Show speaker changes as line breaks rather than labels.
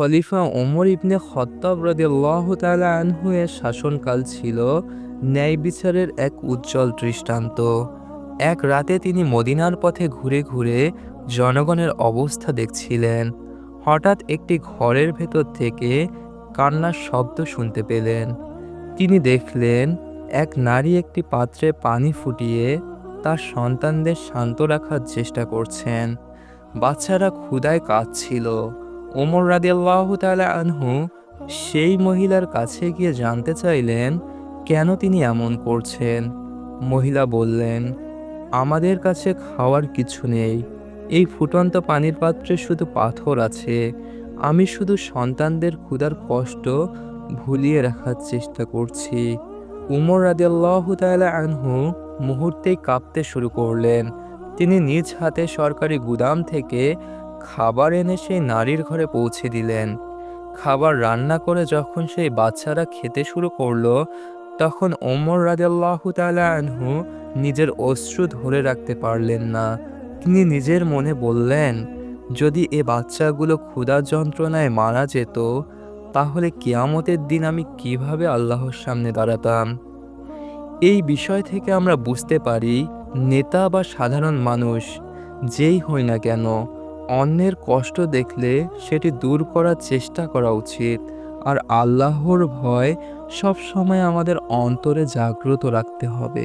খলিফা ওমর ইবনে খত্তাব রাদিয়াল্লাহু তাআলা আনহু এর শাসনকাল ছিল ন্যায় বিচারের এক উজ্জ্বল দৃষ্টান্ত। এক রাতে তিনি মদিনার পথে ঘুরে ঘুরে জনগণের অবস্থা দেখছিলেন। হঠাৎ একটি ঘরের ভেতর থেকে কান্নার শব্দ শুনতে পেলেন। তিনি দেখলেন, এক নারী একটি পাত্রে পানি ফুটিয়ে তার সন্তানদের শান্ত রাখার চেষ্টা করছেন। বাচ্চারা ক্ষুধায় কাঁদছিল। ওমর রাদিয়াল্লাহু তাআলা আনহু সেই মহিলার কাছে গিয়ে জানতে চাইলেন, কেন তিনি এমন করছেন? মহিলা বললেন, আমাদের কাছে খাওয়ার কিছু নেই। এই ফুটন্ত পানির পাত্রে শুধু পাথর আছে। আমি শুধু সন্তানদের ক্ষুধার কষ্ট ভুলিয়ে রাখার চেষ্টা করছি। উমর রাদিয়াল্লাহু তাআলা আনহু মুহূর্তেই কাঁপতে শুরু করলেন। তিনি নিজ হাতে সরকারি গুদাম থেকে খাবার এনে সেই নারীর ঘরে পৌঁছে দিলেন। খাবার রান্না করে যখন সেই বাচ্চারা খেতে শুরু করল, তখন ওমর তাআলা আনহু নিজের অশ্রু ধরে রাখতে পারলেন না। তিনি নিজের মনে বললেন, যদি এ বাচ্চাগুলো ক্ষুধার যন্ত্রণায় মারা যেত, তাহলে কিয়ামতের দিন আমি কীভাবে আল্লাহর সামনে দাঁড়াতাম? এই বিষয় থেকে আমরা বুঝতে পারি, নেতা বা সাধারণ মানুষ যেই হই না কেন অন্যের কষ্ট দেখলে সেটি দূর করার চেষ্টা করা উচিত। আর আল্লাহর ভয় সব সময় আমাদের অন্তরে জাগ্রত রাখতে হবে।